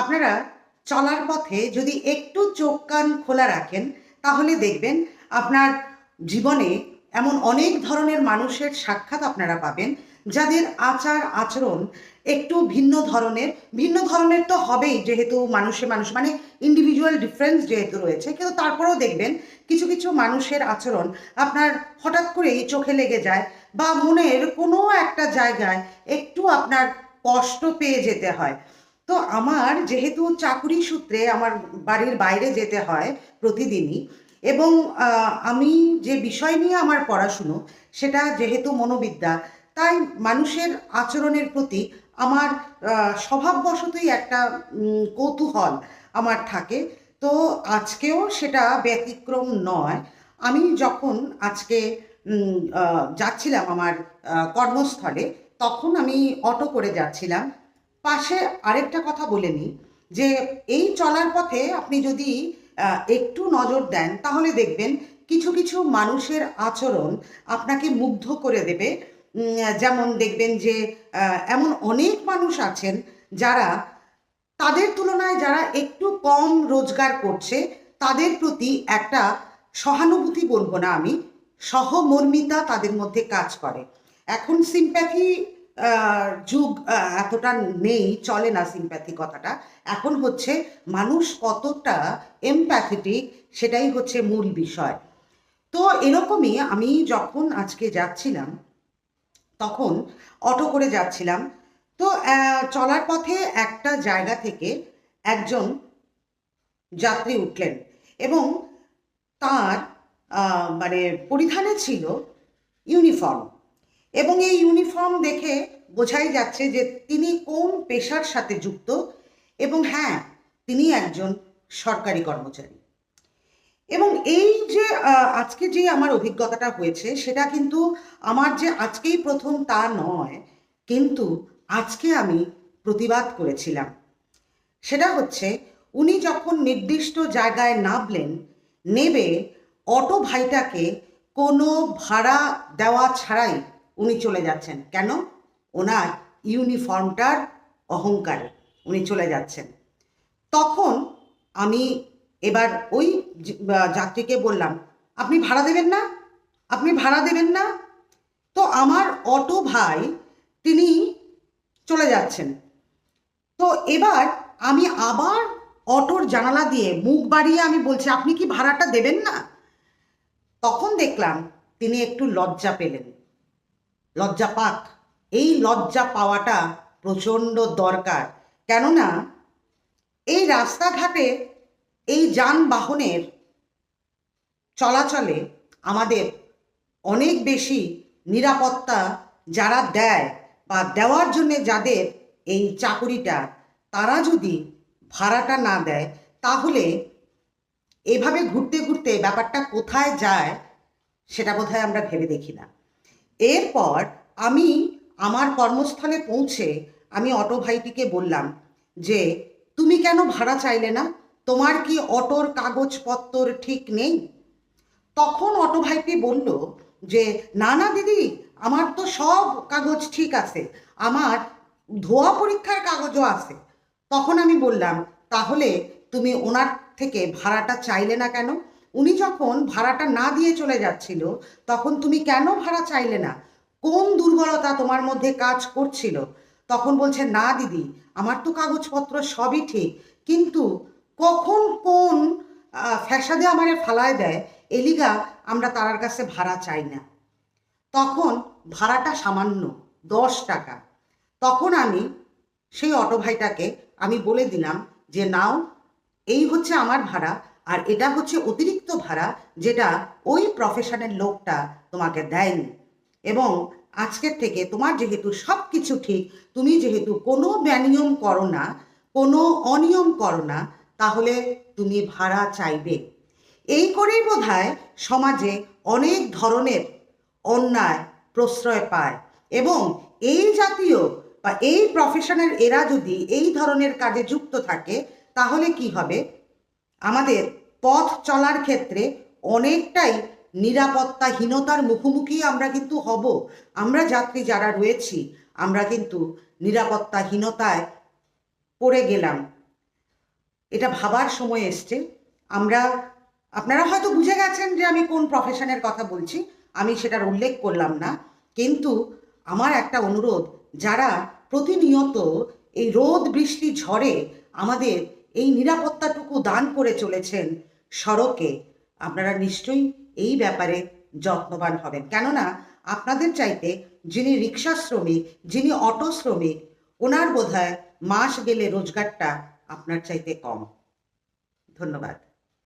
আপনারা চলার পথে যদি একটু চোখ কান খোলা রাখেন, তাহলে দেখবেন আপনার জীবনে এমন অনেক ধরনের মানুষের সাক্ষাৎ আপনারা পাবেন, যাদের আচার আচরণ একটু ভিন্ন ধরনের ভিন্ন ধরনের তো হবেই যেহেতু মানুষে মানুষ মানে ইন্ডিভিজুয়াল ডিফারেন্স যেহেতু রয়েছে, কিন্তু তারপরেও দেখবেন কিছু কিছু মানুষের আচরণ আপনার হঠাৎ করেই চোখে লেগে যায় বা মনের কোনো একটা জায়গায় একটু আপনার কষ্ট পেয়ে যেতে হয়। তো আমার যেহেতু চাকুরি সূত্রে আমার বাড়ির বাইরে যেতে হয় প্রতিদিনই, এবং আমি যে বিষয় নিয়ে আমার পড়াশুনো সেটা যেহেতু মনোবিদ্যা, তাই মানুষের আচরণের প্রতি আমার স্বভাববশতই একটা কৌতূহল আমার থাকে। তো আজকেও সেটা ব্যতিক্রম নয়। আমি যখন আজকে যাচ্ছিলাম আমার কর্মস্থলে, তখন আমি অটো করে যাচ্ছিলাম। পাশে আরেকটা কথা বলে নিই, যে এই চলার পথে আপনি যদি একটু নজর দেন, তাহলে দেখবেন কিছু কিছু মানুষের আচরণ আপনাকে মুগ্ধ করে দেবে। যেমন দেখবেন যে এমন অনেক মানুষ আছেন যারা, তাদের তুলনায় যারা একটু কম রোজগার করছে, তাদের প্রতি একটা সহানুভূতি বলব না আমি, সহমর্মিতা তাদের মধ্যে কাজ করে। এখন সিম্প্যাথি যুগ এতটা নেই, চলে না সিম্প্যাথি কথাটা। এখন হচ্ছে মানুষ কতটা এমপ্যাথেটিক সেটাই হচ্ছে মূল বিষয়। তো এরকমই আমি যখন আজকে যাচ্ছিলাম, তখন অটো করে যাচ্ছিলাম। তো চলার পথে একটা জায়গা থেকে একজন যাত্রী উঠলেন এবং তার মানে পরিধানে ছিল ইউনিফর্ম। এবং এই ইউনিফর্ম দেখে বোঝাই যাচ্ছে যে তিনি কোন পেশার সাথে যুক্ত এবং হ্যাঁ তিনি একজন সরকারি কর্মচারী। এবং এই যে আজকে যে আমার অভিজ্ঞতাটা হয়েছে, সেটা কিন্তু আমার যে আজকেই প্রথম তা নয়, কিন্তু আজকে আমি প্রতিবাদ করেছিলাম। সেটা হচ্ছে, উনি যখন নির্দিষ্ট জায়গায় নামলেন, নেবে অটো ভাইটাকে কোনো ভাড়া দেওয়া ছাড়াই উনি চলে যাচ্ছেন। কেন? ওনার ইউনিফর্মটার অহংকারে। উনি চলে যাচ্ছেন। তখন আমি এবার ওই যাত্রীকে বললাম, আপনি ভাড়া দেবেন না? আপনি ভাড়া দেবেন না? তো আমার অটো ভাই তিনি চলে যাচ্ছেন। তো এবার আমি আবার অটোর জানালা দিয়ে মুখ বাড়িয়ে আমি বলছি, আপনি কি ভাড়াটা দেবেন না? তখন দেখলাম তিনি একটু লজ্জা পেলেন। লজ্জা পাক। এই লজ্জা পাওয়াটা প্রচণ্ড দরকার। কেননা এই রাস্তাঘাটে এই যানবাহনের চলাচলে আমাদের অনেক বেশি নিরাপত্তা যারা দেয় বা দেওয়ার জন্য যাদের এই চাকুরিটা, তারা যদি ভাড়াটা না দেয়, তাহলে এভাবে ঘুরতে ঘুরতে ব্যাপারটা কোথায় যায়, সেটা বোধহয় আমরা ভেবে দেখি না। এরপর আমি আমার কর্মস্থলে পৌঁছে আমি অটো ভাইটিকে বললাম যে, তুমি কেন ভাড়া চাইলে না? তোমার কি অটোর কাগজপত্র ঠিক নেই? তখন অটো ভাইটি বলল যে, না না, দিদি, আমার তো সব কাগজ ঠিক আছে। আমার ধোয়া পরীক্ষার কাগজও আছে। তখন আমি বললাম, তাহলে তুমি ওনার থেকে ভাড়াটা চাইলে না কেন? উনি যখন ভাড়াটা না দিয়ে চলে যাচ্ছিল, তখন তুমি কেন ভাড়া চাইলে না? কোন দুর্বলতা তোমার মধ্যে কাজ করছিল? তখন বলছে, না দিদি, আমার তো কাগজপত্র সবই ঠিক। কিন্তু কখন কোন ফ্যাসাদে আমারে ফালায় দেয় এলিগা আমরা তার কাছে ভাড়া চাই না। তখন ভাড়াটা সামান্য, দশ টাকা। তখন আমি সেই অটো ভাইটাকে, আমি বলে দিলাম যে, নাও, এই হচ্ছে আমার ভাড়া আর এটা হচ্ছে অতিরিক্ত ভাড়া যেটা ওই প্রফেশনের লোকটা তোমাকে দেয়নি। এবং আজকের থেকে তোমার যেহেতু সব কিছু ঠিক, তুমি যেহেতু কোনো ব্যানিয়ম করো না, কোনো অনিয়ম করো না, তাহলে তুমি ভাড়া চাইবে। এই করেই বোধহয় সমাজে অনেক ধরনের অন্যায় প্রশ্রয় পায় এবং এই জাতীয় বা এই প্রফেশনের এরা যদি এই ধরনের কাজে যুক্ত থাকে, তাহলে কি হবে? আমাদের পথ চলার ক্ষেত্রে অনেকটাই নিরাপত্তাহীনতার মুখোমুখি আমরা কিন্তু হব। আমরা যাত্রী যারা রয়েছি, আমরা কিন্তু নিরাপত্তাহীনতায় পড়ে গেলাম। এটা ভাবার সময় এসছে। আমরা, আপনারা হয়তো বুঝে গেছেন যে আমি কোন প্রফেশনের কথা বলছি, আমি সেটার উল্লেখ করলাম না। কিন্তু আমার একটা অনুরোধ, যারা প্রতিনিয়ত এই রোদ বৃষ্টি ঝড়ে আমাদের এই নিরাপত্তাটুকু দান করে চলেছেন সড়কে। আপনারা নিশ্চয়ই এই ব্যাপারে যত্নবান হবেন। কেননা আপনাদের চাইতে যিনি রিক্সা শ্রমিক, যিনি অটো শ্রমিক, ওনার বোধহয় মাস গেলে রোজগারটা আপনার চাইতে কম। ধন্যবাদ।